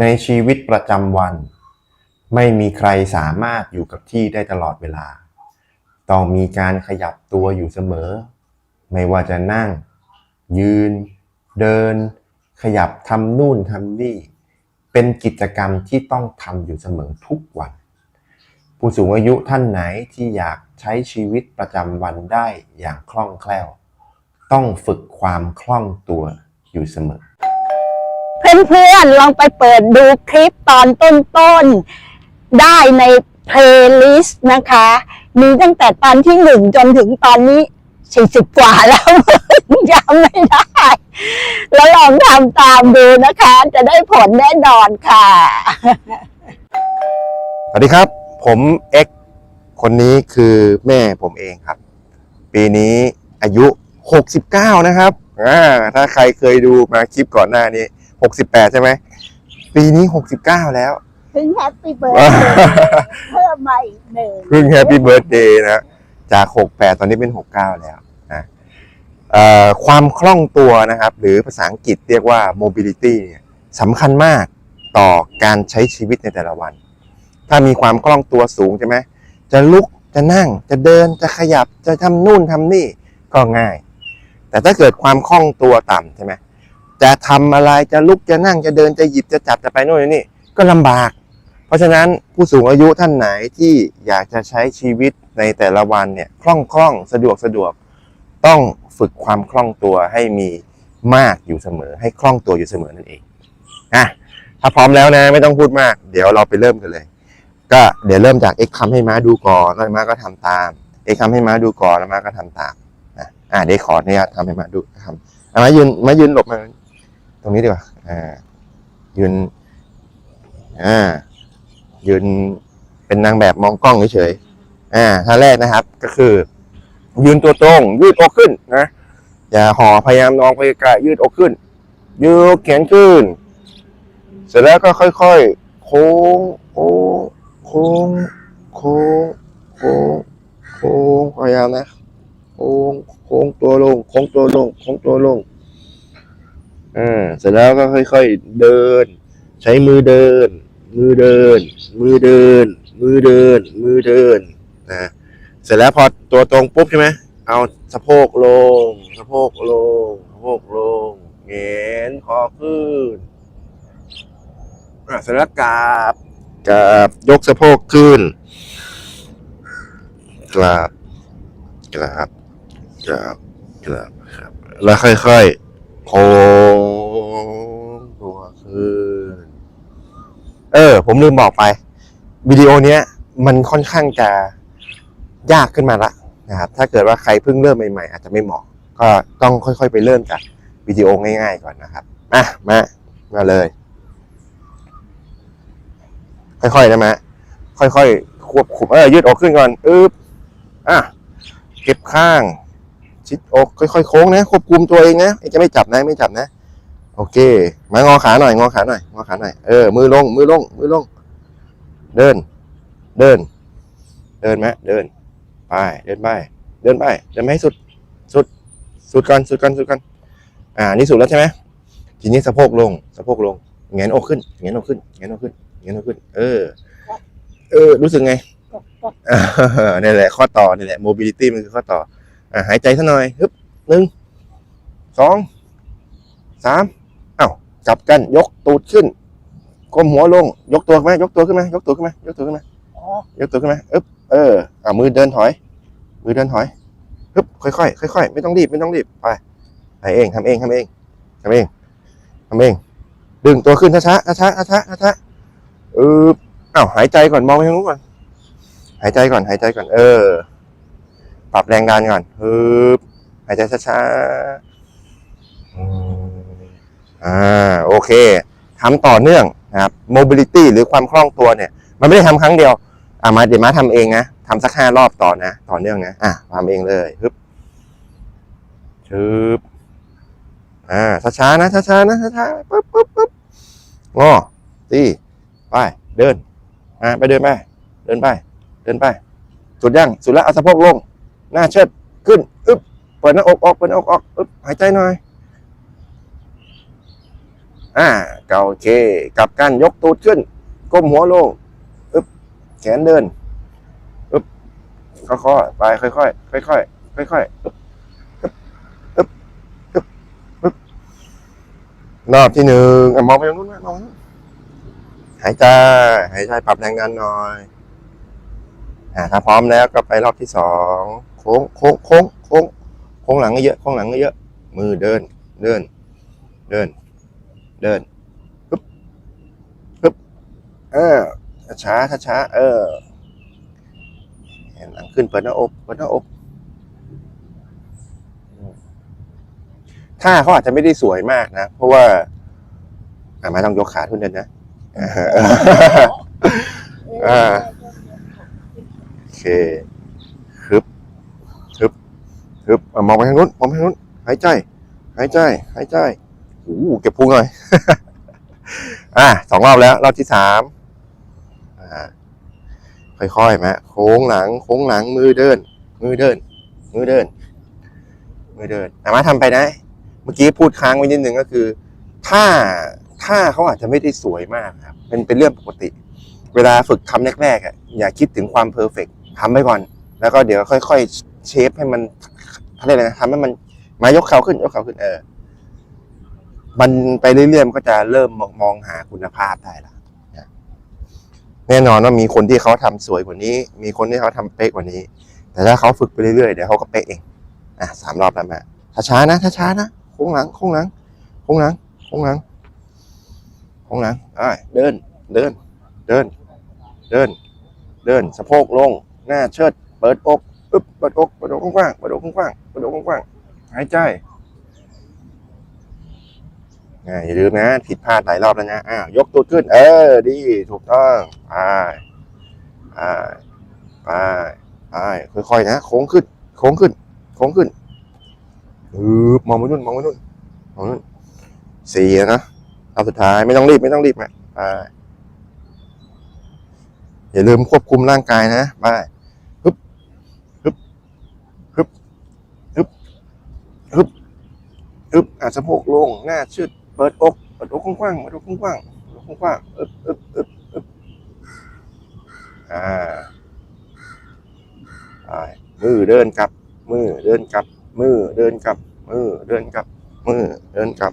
ในชีวิตประจำวัน ไม่มีใครสามารถอยู่กับที่ได้ตลอดเวลา ต้องมีการขยับตัวอยู่เสมอ ไม่ว่าจะนั่ง ยืน เดิน ขยับทำนู่นทำนี่ เป็นกิจกรรมที่ต้องทำอยู่เสมอทุกวัน ผู้สูงอายุท่านไหนที่อยากใช้ชีวิตประจำวันได้อย่างคล่องแคล่ว ต้องฝึกความคล่องตัวอยู่เสมอ เพื่อนๆลองไปเปิดดูคลิปตอนต้นๆ ได้ในเพลย์ลิสต์นะคะ มีตั้งแต่ตอนที่หนึ่งจนถึงตอนนี้สี่สิบกว่าแล้วจำไม่ได้ แล้วลองทำตามดูนะคะ จะได้ผลแน่นอนค่ะ สวัสดีครับ ผมเอ็กคนนี้คือแม่ผมเองครับ ปีนี้อายุ 69 นะครับ ถ้าใครเคยดูมาคลิปก่อนหน้านี้ 68ใช่ไหม ปีนี้69แล้วถึงแฮปปี้เบิร์ดเพิ่มมาอีกหนึ่งเพิ่งแฮปปี้เบิร์ดเดย์นะ จาก68ตอนนี้เป็น69แล้วนะเอ่อความคล่องตัวนะครับ หรือภาษาอังกฤษเรียกว่า mobility เนี่ยสำคัญมากต่อการใช้ชีวิตในแต่ละวัน ถ้ามีความคล่องตัวสูงใช่ไหม จะลุก จะนั่ง จะเดิน จะขยับ จะทำนู่นทำนี่ก็ง่าย แต่ถ้าเกิดความคล่องตัวต่ำใช่ไหม จะทำอะไรจะลุกจะนั่งจะเดินจะหยิบจะจับจะไปโน่นนี่ก็ลำบาก เพราะฉะนั้นผู้สูงอายุท่านไหนที่อยากจะใช้ชีวิตในแต่ละวันเนี่ยคล่องคล่องสะดวกสะดวก ต้องฝึกความคล่องตัวให้มีมากอยู่เสมอ ให้คล่องตัวอยู่เสมอนั่นเองอะถ้าพร้อมแล้วนะไม่ต้องพูดมาก เดี๋ยวเราไปเริ่มกันเลย ก็เดี๋ยวเริ่มจากเอ็กทำให้ม้าดูก่อนแล้วม้าก็ทำตามเอ็กทำให้ม้าดูก่อนแล้วม้าก็ทำตามนะอะเดี๋ยวขออนุญาตทำให้ม้าดูทำอะม้ายืนม้ายืนหลบมา ตรงนี้ดีกว่าอ่ายืนอ่ายืนเป็นนางแบบมองกล้องเฉยๆอ่าท่าแรกนะครับ ก็คือ ยืนตัวตรงยืดอกขึ้นนะอย่าห่อพยายามนองไปไกลยืดอกขึ้น ยืดแขนขึ้น เสร็จแล้วก็ค่อยๆโค้งโค้งโค้งโค้งโค้งโค้งพยายามนะโค้งโค้งตัวลงโค้งตัวลงโค้งตัวลง อ่าเสร็จแล้วก็ค่อย ๆ เดิน ใช้มือเดิน มือเดิน มือเดิน มือเดิน มือเดินนะเสร็จแล้วพอตัวตรงปุ๊บใช่ไหมเอาสะโพกลง สะโพกลงสะโพกลงเงนคอขึ้นอะเสร็จแล้วกราบกราบยกสะโพกขึ้นกราบกราบกราบกราบครับแล้วค่อยๆ โค้งตัวขึ้น เออ ผมลืมบอกไป วิดีโอเนี้ย มันค่อนข้างจะยากขึ้นมาละนะครับ ถ้าเกิดว่าใครเพิ่งเริ่มใหม่ๆ อาจจะไม่เหมาะ ก็ต้องค่อยๆ ไปเริ่มจากวิดีโอง่ายๆก่อนนะครับอะมา มาเลย ค่อยๆนะมะ ค่อยๆ ควบคุม เออยืดอกขึ้นก่อน อึ๊บ อะ เก็บข้าง ชิดอกค่อยๆโค้งนะควบคุมตัวเองนะจะไม่จับนะไม่จับนะ โอเค มางอขาหน่อยงอขาหน่อยงอขาหน่อยเออมือลงมือลงมือลง เดิน เดิน เดินไหมเดินไปเดินไปเดินไปเดินไปให้สุดสุดสุดก่อนสุดก่อนสุดก่อนอ่านี่สุดแล้วใช่ไหมทีนี้สะโพกลงสะโพกลงเงนอกขึ้นเงนอกขึ้นเงนอกขึ้นเงนอกขึ้น เออ เออ รู้สึกไงอ่านี่แหละข้อต่อนี่แหละ mobility มันคือข้อต่อ อ่าหายใจซะหน่อยฮึบหนึ่งสองสามเอ้ากลับกันยกตูดขึ้นก้มหัวลง ยกตัวขึ้นมายกตัวขึ้นมายกตัวขึ้นมายกตัวขึ้นมายกตัวขึ้นมาอึ๊บเอออ่ามือเดินถอย มือเดินถอยฮึบค่อยๆค่อยๆไม่ต้องรีบไม่ต้องรีบไปไปเองทำเองทำเองทำเองทำเอง ดึงตัวขึ้นช้าๆช้าๆช้าๆช้าๆเอออ้าวหายใจก่อนมองไปทางนู้นก่อนหายใจก่อนหายใจก่อน เออ ปรับแรงดันก่อนฮึบหายใจช้าๆอืมอ่าโอเคทำต่อเนื่องนะครับ mobility หรือความคล่องตัวเนี่ย มันไม่ได้ทำครั้งเดียวอ่ามาเดี๋ยวมาทำเองนะทำสักห้ารอบต่อนะ ต่อเนื่องนะ อะทำเองเลยฮึบชึบอ่าช้าๆนะช้าๆนะช้าๆปึ๊บปึ๊บปึ๊บงอตีไปเดินอ่าไปเดินไป เดินไป เดินไป สุดยังสุดแล้วเอาสะโพกลง หน้าเชิดขึ้นอึ๊บเปิดหน้าอกออกเปิดหน้าอกออกอึ๊บหายใจหน่อย อ่าเกาโอเคกลับกันยกตูดขึ้น ก้มหัวลงอึ๊บแขนเดินอึ๊บค่อยๆไปค่อยๆค่อยๆค่อยๆอึ๊บอึ๊บอึ๊บอึ๊บอึ๊บรอบที่หนึ่งอะมองไปตรงนู้นมองหายใจหายใจปรับแรงดันหน่อย อ่าถ้าพร้อมแล้วก็ไปรอบที่สองโค้งโค้งโค้งโค้งโค้งหลังเยอะโค้งหลังเยอะ มือเดินเดิน เดิน เดินปึ๊บปึ๊บเออช้าช้าช้าๆเออแขนหลังขึ้นเปิดหน้าอกเปิดหน้าอกท่าเขาอาจจะไม่ได้สวยมากนะ เพราะว่าอ่าไม่ต้องยกขาทุนเดินนะอ่าโอ เคฮึบฮึบฮึบมองไปทางนู้นมองไปทางนู้นหายใจ หายใจ หายใจโอ้โหเก็บพุงหน่อยอะสองรอบแล้ว รอบที่สามอ่าค่อยๆมาโค้งหลัง โค้งหลังมือเดิน มือเดิน มือเดิน มือเดินอามาทำไปนะเมื่อกี้พูดค้างไว้นิดนึงก็คือ ถ้าถ้าเขาอาจจะไม่ได้สวยมากครับเป็นเป็นเรื่องปกติ เวลาฝึกทำแรกๆอะอย่าคิดถึงความเพอร์เฟก ทำไปก่อน แล้วก็เดี๋ยวค่อยๆเชฟให้มันอะไรนะทำให้มันมายกเขาขึ้นยกเขาขึ้นเออ มันไปเรื่อยๆมันก็จะเริ่มมองมองหาคุณภาพได้ละแน่นอนว่ามีคนที่เขาทำสวยกว่านี้ มีคนที่เขาทำเป๊ะกว่านี้ แต่ถ้าเขาฝึกไปเรื่อยๆเดี๋ยวเขาก็เป๊ะเองอะสามรอบแล้วมาช้านะช้านะโค้งหลังโค้งหลังโค้งหลังโค้งหลังโค้งหลังอะเดินเดิน เดิน เดิน เดินสะโพกลง หน้าเชิด เปิดอกปึ๊บเปิดอกเปิดอกกว้างๆเปิดอกกว้างๆเปิดอกกว้างๆหายใจอ่าอย่าลืมนะผิดพลาดหลายรอบแล้วนะอ้าวยกตัวขึ้น เออ ดี ถูกต้องไปไปไปไปค่อยๆนะโค้งขึ้น โค้งขึ้น โค้งขึ้นอืบมองไปนู่นมองไปนู่นมองนู่นสี่นะเอาสุดท้ายไม่ต้องรีบไม่ต้องรีบนะไปอย่าลืมควบคุมร่างกายนะไปฮึบฮึบฮึบฮึบฮึบ ฮึบอะสะโพกลงหน้าชืดเปิดอกเปิดอกกว้างๆเปิดอกกว้างๆเปิดอกกว้างๆอึบอึบอึบอึบอ่ามือเดินกลับ มือเดินกลับ มือเดินกลับ มือเดินกลับ มือเดินกลับ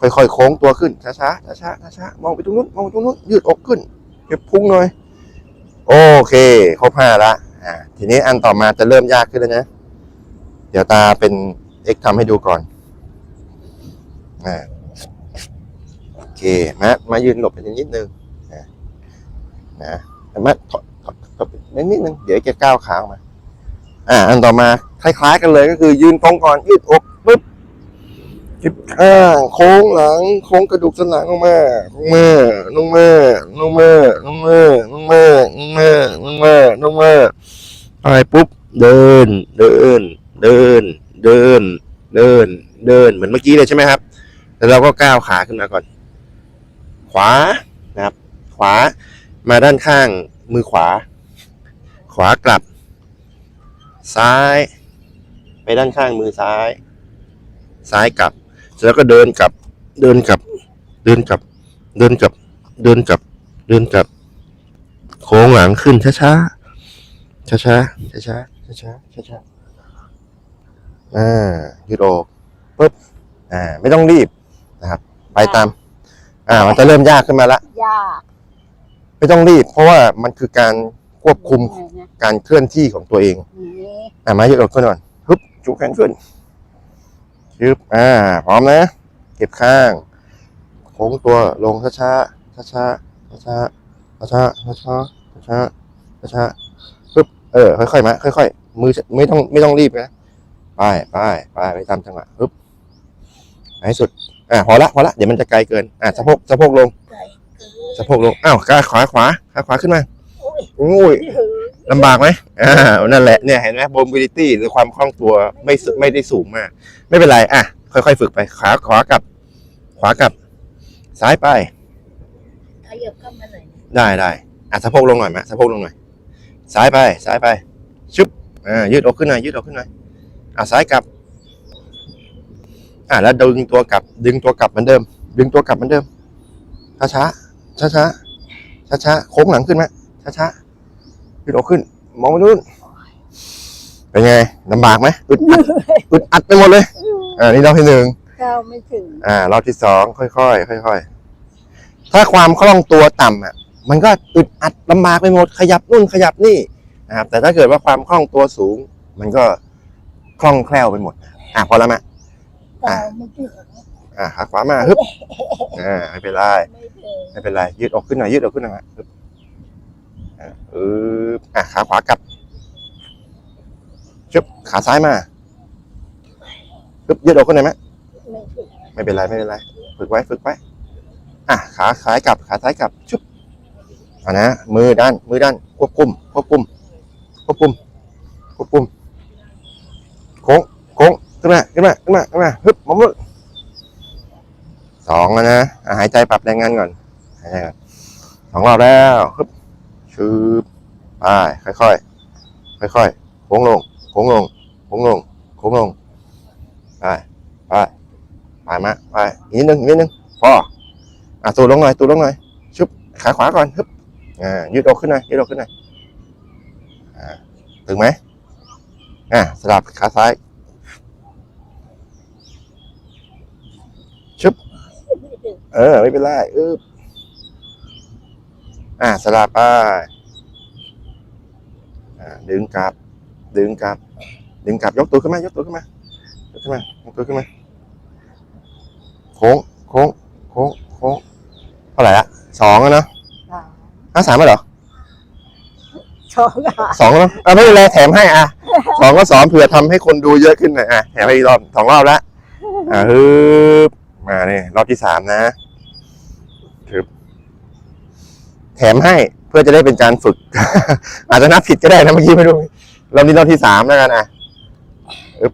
ค่อยๆโค้งตัวขึ้นช้าๆช้าๆช้าๆมองไปตรงนู้นมองไปตรงนู้นยืดอกขึ้นเก็บพุงหน่อยโอเคครบห้าละอ่าทีนี้อันต่อมาจะเริ่มยากขึ้นแล้วนะ เดี๋ยวตาเป็นเอ็กทำให้ดูก่อน อ่าโอเคมามายืนหลบไปนิดนึงนะนะแต่มาถอยถอยถอยไปนิดนึงเดี๋ยวจะก้าวขาออกมา อ่า อันต่อมาคล้ายๆกันเลยก็คือยืนตรงก่อนยืดอกปึ๊บจิบข้างโค้งหลัง โค้งกระดูกสันหลังออกมาลงมาลงมาลงมาลงมาลงมาลงมาลงมาลงมาไปปุ๊บเดิน เดิน เดิน เดิน เดิน เดิน เหมือนเมื่อกี้เลยใช่ไหมครับ แล้วเราก็ก้าวขาขึ้นมาก่อน ขวานะครับ ขวามาด้านข้างมือขวา ขวากลับ ซ้าย ไปด้านข้างมือซ้าย ซ้ายกลับเสร็จแล้วก็เดินกลับ เดินกลับ เดินกลับ เดินกลับ เดินกลับ เดินกลับ โค้งหลังขึ้นช้าช้าช้าช้าช้าช้าช้าช้าช้าช้าๆอ่ายืดอกปุ๊บอ่าไม่ต้องรีบ ไปตาม อ่า มันจะเริ่มยากขึ้นมาละยากไม่ต้องรีบ เพราะว่ามันคือการควบคุมนะการเคลื่อนที่ของตัวเอง นี่อะมายืดอกขึ้นก่อนฮึบจุกแขนขึ้นยึบอ่า พร้อมนะ เก็บข้างโค้งตัวลงช้าช้าช้าช้าช้าช้าช้าช้าช้าช้าช้าช้าปึ๊บเออ ค่อยๆมาค่อยๆมือไม่ต้องไม่ต้องรีบนะไปไปไปไปตามจังหวะปึ๊บให้สุด อ่าพอละพอละเดี๋ยวมันจะไกลเกินอ่าสะโพกสะโพกลงสะโพกลงอ้าวขาขวาขวาขาขวาขึ้นมาโอ้ยลำบากไหมอ่านั่นแหละเนี่ยเห็นไหม mobility หรือความคล่องตัวไม่สุไม่ได้สูงมาก ไม่เป็นไรอะค่อยๆฝึกไปขาขวากลับ ขวากลับซ้ายไปขยับเข้ามาหน่อยได้ได้อะสะโพกลงหน่อยไหมสะโพกลงหน่อยซ้ายไปซ้ายไปชึบอ่ายืดอกขึ้นหน่อยยืดอกขึ้นหน่อยอะซ้ายกลับ อะแล้วดึงตัวกลับ ดึงตัวกลับเหมือนเดิม ดึงตัวกลับเหมือนเดิม ช้าช้าช้าช้าช้าช้าๆโค้งหลังขึ้นไหมช้าช้าๆยืดอกขึ้น มองไปนู่นเป็นไงลำบากไหมอึดอัดอึดอัดไปหมดเลย อ่านี่รอบที่หนึ่งก้าวไม่ถึง อ่ารอบที่สองค่อยๆค่อยๆถ้าความคล่องตัวต่ำอะ มันก็อึดอัดลำบากไปหมดขยับนู่นขยับนี่นะครับแต่ถ้าเกิดว่าความคล่องตัวสูง มันก็คล่องแคล่วไปหมดอะพอแล้วมะ ก้าวไม่ถึงอะขาขวามาฮึบอ่าไม่เป็นไรไม่เป็นไรยืดออกขึ้นหน่อยยืดออกขึ้นหน่อยฮึบอะอึบอะขาขวากลับชึบขาซ้ายมาฮึบยืดออกขึ้นหน่อยไหมไม่เป็นไรไม่เป็นไร ฝึกไว้ฝึกไว้อะขาซ้ายกลับขาซ้ายกลับชุบอ่านะมือด้านมือด้านควบคุมควบคุมควบคุมควบคุมโค้ง ขึ้นมาขึ้นมาขึ้นมาขึ้นมาฮึบมองมุดสองแล้วนะหายใจปรับแรงงานก่อนหายใจก่อนสองรอบแล้วฮึบชืบไปค่อยค่อยค่อยๆโค้งลงโค้งลงโค้งลงโค้งลงไปไปไปมาไปอีกนิดนึงอีกนิดนึงพออะตูดลงหน่อยตูดลงหน่อยชุบขาขวาก่อนฮึบอ่ายืดอกขึ้นหน่อยยืดอกขึ้นหน่อยอ่าถึงไหมอะสลับขาซ้าย ชุบไม่ถึงเออ ไม่เป็นไรอึบอะสลับไปอ่าดึงกลับ ดึงกลับ ดึงกลับยกตัวขึ้นมายกตัวขึ้นมายกขึ้นมายกตัวขึ้นมาโค้งโค้งโค้งโค้งเท่าไหร่ละสองแล้วเนาะสามอะสามแล้วเหรอสองค่ะสองแล้วเนอะอะไม่เป็นไรแถมให้อะสองก็สองเผื่อทำให้คนดูเยอะขึ้นหน่อยอะแถมให้อีกรอบสองรอบแล้วอะฮึบ มาเนี่ยรอบที่สามนะทึบแถมให้เพื่อจะได้เป็นการฝึก อาจจะนับผิดก็ได้นะเมื่อกี้ไม่รู้รอบนี้รอบที่สามแล้วกันอะอึบ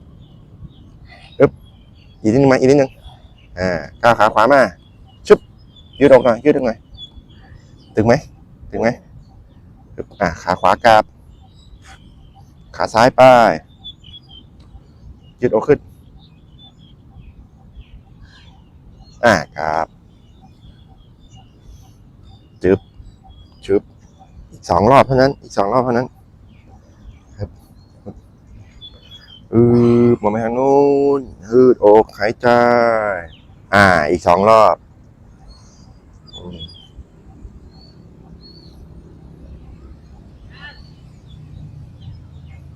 อึบอีกนิดนึงมาอีกนิดนึงอ่าก้าวขาขวามาชุบยืดออกหน่อยยืดออกหน่อยถึงไหมถึงไหมอึบอ่าขาขวากลับ ขาซ้ายไปยืดออกขึ้น อ่าครับจึบจึบอีกสองรอบเท่านั้น อีกสองรอบเท่านั้น ครับอืบมองไปทางนู้นยืดอกหายใจ อ่า อีกสองรอบ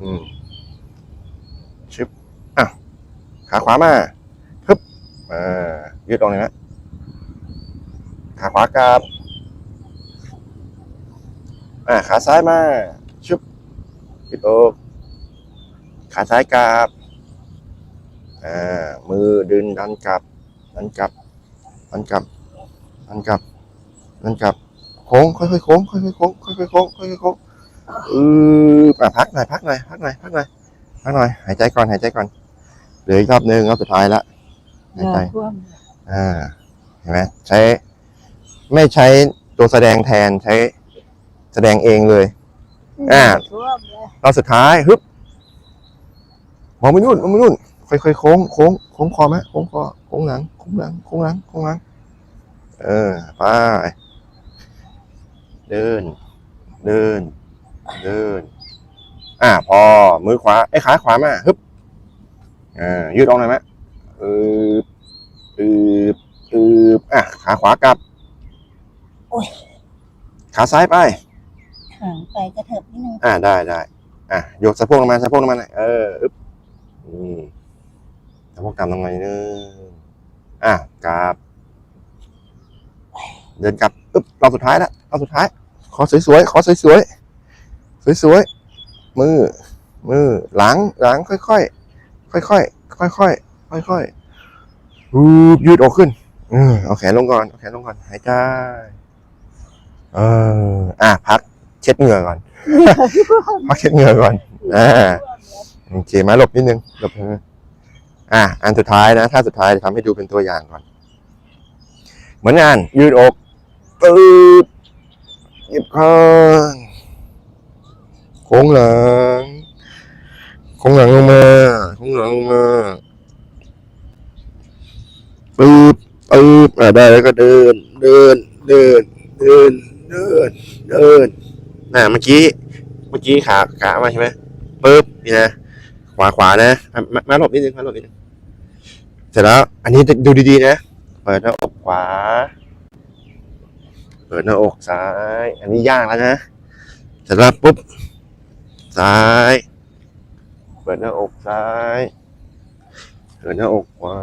อืมชึบอะขาขวามา อ่ายืดตรงนี้นะขาขวากลับอ่าขาซ้ายมาชึบยืดอกขาซ้ายกลับอ่ามือดึงดันกลับดันกลับดันกลับดันกลับดันกลับโค้งค่อยๆโค้งค่อยๆโค้งค่อยๆโค้งค่อยๆโค้งอืออะพักหน่อยพักหน่อยพักหน่อยพักหน่อยพักหน่อยหายใจก่อนหายใจก่อนเหลืออีกรอบหนึงรอบสุดท้ายละ หายใจท่วมอ่าเห็นไหมใช้ ไม่ใช้ตัวแสดงแทนใช้ แสดงเองเลยอ่าท่วมเลยรอบสุดท้ายฮึบมองไปนู่นมองไปนู่นค่อยๆโค้งโค้งโค้งคอไหมโค้งคอโค้งหลังโค้งหลังโค้งหลังโค้งหลัง เออไปเดิน เดิน เดิน อ่า พอมือขวาไอ้ขาขวามาฮึบอ่ายืดออกหน่อยไหม อืบอืบอืบอะขาขวากลับขาซ้ายไปห่างไปกระเถิบนิดนึงอ่าได้ได้อะยกสะโพกลงมาสะโพกลงมาหน่อยเอออึ๊บอืมสะโพกต่ำลงมานิดนึงอะกลับ เดินกลับอึ๊บรอบสุดท้ายแล้วรอบสุดท้าย ขอสวยๆขอสวยๆสวยๆมือมือหลังหลังค่อยๆค่อยๆค่อยๆค่อยๆ ค่อยๆรูปยืดอกขึ้นเออเอาแขนลงก่อนเอาแขนลงก่อนหายใจเอออะพักเช็ดเหงื่อก่อน พักเช็ดเหงื่อก่อนอ่าโอเคมาหลบนิดนึงหลบนิดนึงอ่าอันสุดท้ายนะท่าสุดท้ายทำให้ดูเป็นตัวอย่างก่อน เหมือนงานยืดอกตืดหยิบข้างโค้งหลังโค้งหลังลงมาโค้งหลังลงมา ตืดตืดอ่าได้แล้วก็เดิน เดิน เดิน เดิน เดิน เดินน่ะเมื่อกี้ เมื่อกี้ขาขามาใช่ไหมปึ๊บนี่นะ ขวาขวานะอะมามาหลบนิดนึงมาหลบนิดนึงเสร็จแล้ว อันนี้ดูดีๆนะ เปิดหน้าอกขวา เปิดหน้าอกซ้าย อันนี้ยากแล้วนะเสร็จแล้วปุ๊บ ซ้าย เปิดหน้าอกซ้าย เปิดหน้าอกขวา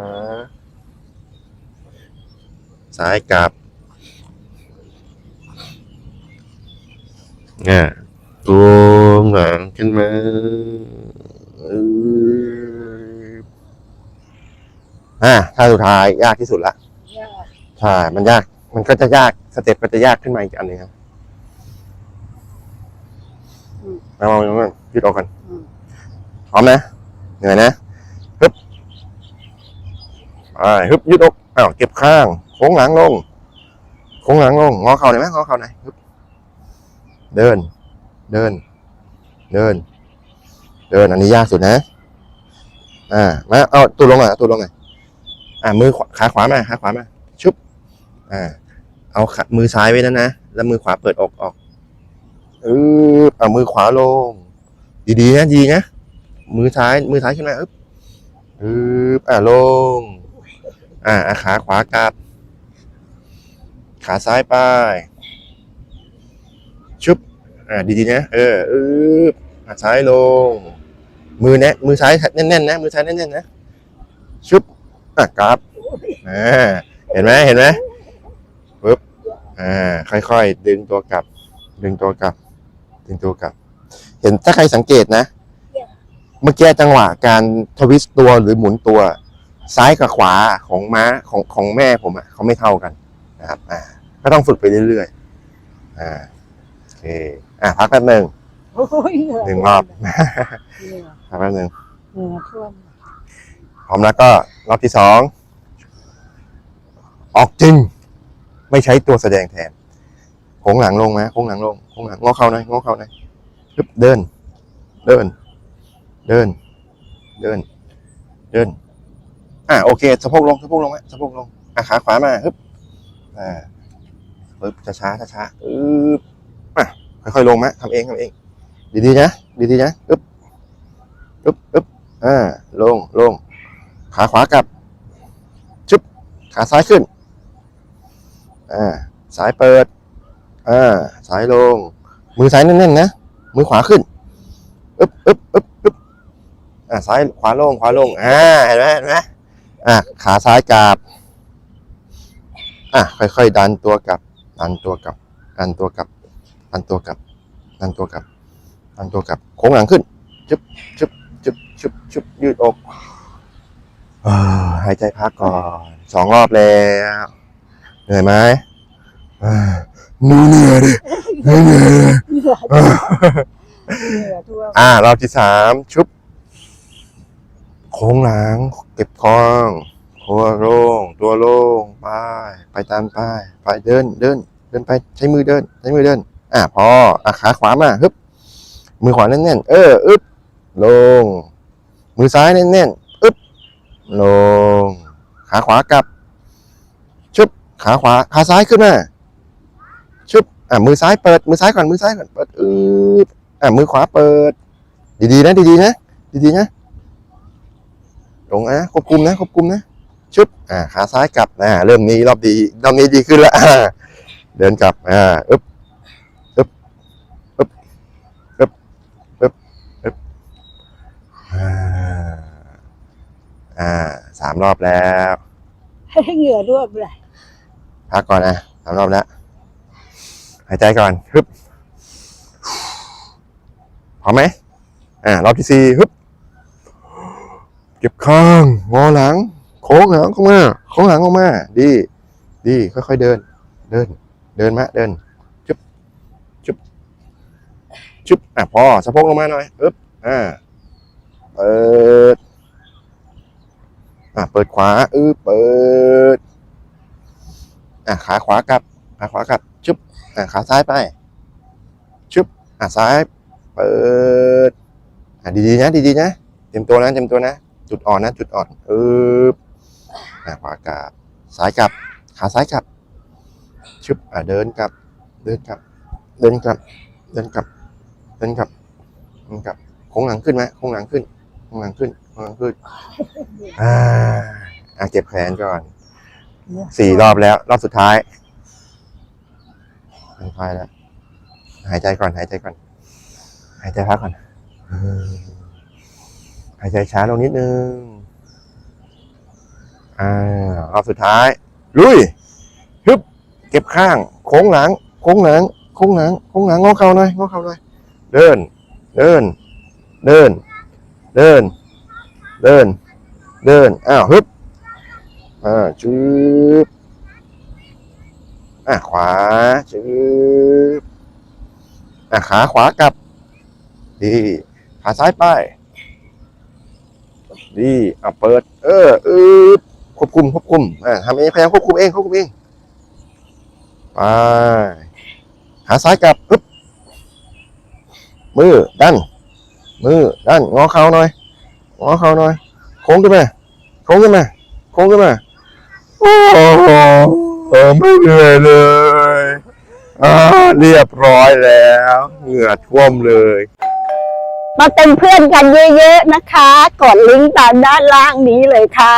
ซ้ายกลับอ่าตัวหลังขึ้นมาอืออ่าท่าสุดท้ายยากที่สุดละยากใช่มันยาก มันก็จะยากสเต็ปก็จะยากขึ้นมาอีกอันหนึ่งครับเอาเอาเอาเอายืดออกกันอืมพร้อมนะ เหนื่อยนะฮึบไปฮึบยืดอกอ้าวเก็บข้าง โค้งหลังลง โค้งหลังลง งอเข่าหน่อยไหมงอเข่าหน่อยฮึบเดิน เดิน เดิน เดิน อันนี้ยากสุดนะ อ่า มา เอาตัวลงหน่อยเอาตัวลงหน่อยอ่า มือขาขาขวามา ขาขวามา ชุบ อ่า เอาขามือซ้ายไว้นะนะ แล้วมือขวาเปิดอกออกเออเอามือขวาลง ดีๆนะ ดีนะ มือซ้าย มือซ้ายขึ้นมาอึ๊บอึ๊บอ่าลง อ่า ขาขวากลับ ขาซ้ายไป ชุบ อ่า ดีๆนะ เอออึ๊บอะซ้ายลง มือแนะ มือซ้ายแน่นๆนะ มือซ้ายแน่นๆนะ ชุบ อะกลับ อ่า เห็นไหมเห็นไหมปึ๊บ อ่า ค่อยๆ ดึงตัวกลับ ดึงตัวกลับ ดึงตัวกลับ เห็นถ้าใครสังเกตนะ เมื่อกี้จังหวะการทวิสต์ตัวหรือหมุนตัว ซ้ายกับขวาของม้าของของแม่ผมอะเขาไม่เท่ากัน นะครับอ่าก็ต้องฝึกไปเรื่อยๆอ่าโอเคอ่าพักแป๊บหนึ่งโอ้ยเหนื่อยหนึ่งรอบเหนื่อยพักแป๊บหนึ่งเหนื่อยท่วมพร้อมแล้วก็รอบที่สองออกจริง ไม่ใช้ตัวแสดงแทนโค้งหลังลงไหมโค้งหลังลงโค้งหลังงอเข่าหน่อยงอเข่าหน่อยปึ๊บเดิน เดิน เดิน เดิน เดิน อ่าโอเคสะโพกลงสะโพกลงไหมสะโพกลงอะขาขวามาฮึบ อ่าปึ๊บช้าช้าช้าช้าๆอึ๊บอะค่อยๆลงมะทำเองทำเอง ดีๆนะดีๆนะอึ๊บอึ๊บอึ๊บอ่าลงลงขาขวากลับชึบขาซ้ายขึ้นอ่าซ้ายเปิดอ่าซ้ายลง มือซ้ายแน่นๆนะมือขวาขึ้นอึ๊บอึ๊บอึ๊บอึ๊บอ่าซ้ายขวาลงขวาลงอ่าเห็นไหมเห็นไหมอ่าขาซ้ายกลับ อะค่อยๆดันตัวกลับ ดันตัวกลับ ดันตัวกลับ ดันตัวกลับ ดันตัวกลับ ดันตัวกลับ โค้งหลังขึ้นชึบชึบชึบชึบชึบยืดอกเอ่อหายใจพักก่อนสองรอบแล้วเหนื่อยไหมอ่าหนูเหนื่อยดิหนูเหนื่อยดิเหนื่อยอ่าเหนื่อยท่วมอ่ารอบที่สามชุบ โค้งหลังเก็บคอง ตัวโล่งตัวโล่งไปไปตามไปไปเดินเดินเดินไปใช้มือเดินใช้มือเดิน อ่าพออะขาขวามาฮึบมือขวาแน่นๆเอออึบลง มือซ้ายแน่นๆอึบลง ขาขวากลับ ชุบขาขวาขาซ้ายขึ้นมาชุบอะมือซ้ายเปิดมือซ้ายก่อนมือซ้ายก่อนเปิดอืดอะมือขวาเปิด ดีๆนะดีๆนะดีๆนะลงนะควบคุมนะควบคุมนะ ชุบอ่าขาซ้ายกลับอ่าเริ่มนี้รอบดีรอบนี้ดีขึ้นแล้วอ่าเดินกลับอ่าอึบอึบอึบอึบอึบอึบอ่าอ่าสามรอบแล้วให้เหงื่อท่วมเลยพักก่อนนะสามรอบแล้วหายใจก่อนฮึบพร้อมไหมอ่ารอบที่สี่ฮึบเก็บข้างงอหลังโค้งหลังเข้ามาโค้งหลังออกมา ดี ดี ค่อยๆเดิน เดิน เดินมา เดิน จุบจุบจุบอะพอ สะโพกลงมาหน่อยอึบอ่า เปิด อะ เปิดขวาอึบเปิด อะ ขาขวากลับ ขาขวากลับชุบอะ ขาซ้ายไปชุบอะ ซ้าย เปิด อะ ดีๆนะ ดีๆนะ เตรียมตัวนะ เตรียมตัวนะ จุดอ่อนนะ จุดอ่อนอึบ อะขวากลับซ้ายกลับ ขาซ้ายกลับ ชึบอะเดินกลับ เดินกลับ เดินกลับ เดินกลับ เดินกลับเดินกลับโค้งหลังขึ้นไหมโค้งหลังขึ้นโค้งหลังขึ้นโค้งหลังขึ้น อ่าอะเก็บแขนก่อนสี่รอบแล้ว รอบสุดท้ายสุดท้ายแล้ว หายใจก่อน หายใจก่อน หายใจพักก่อนอืมหายใจช้าลงนิดนึง อ่ารอบสุดท้าย ลุยฮึบเก็บข้าง โค้งหลัง โค้งหลัง โค้งหลัง โค้งหลังงอเข่าหน่อยงอเข่าหน่อยเดิน เดิน เดิน เดิน เดิน เดิน อ้าวฮึบอ่าชืบอะขวาชืบอะขาขวากลับ ดี ขาซ้ายไป ดี อะเปิด เออ อืบ ควบคุมควบคุมอะทำเองพยายามควบคุมเองควบคุมเองไปขาซ้ายกลับปึ๊บมือดันมือดันงอเข่าหน่อยงอเข่าหน่อยโค้งขึ้นมาโค้งขึ้นมาโค้งขึ้นมาโอ้โหเออไม่เหนื่อยเลยอ่าเรียบร้อยแล้ว เหงื่อท่วมเลยมาเป็นเพื่อนกันเยอะๆนะคะ กดลิงก์ตามด้านล่างนี้เลยค่ะ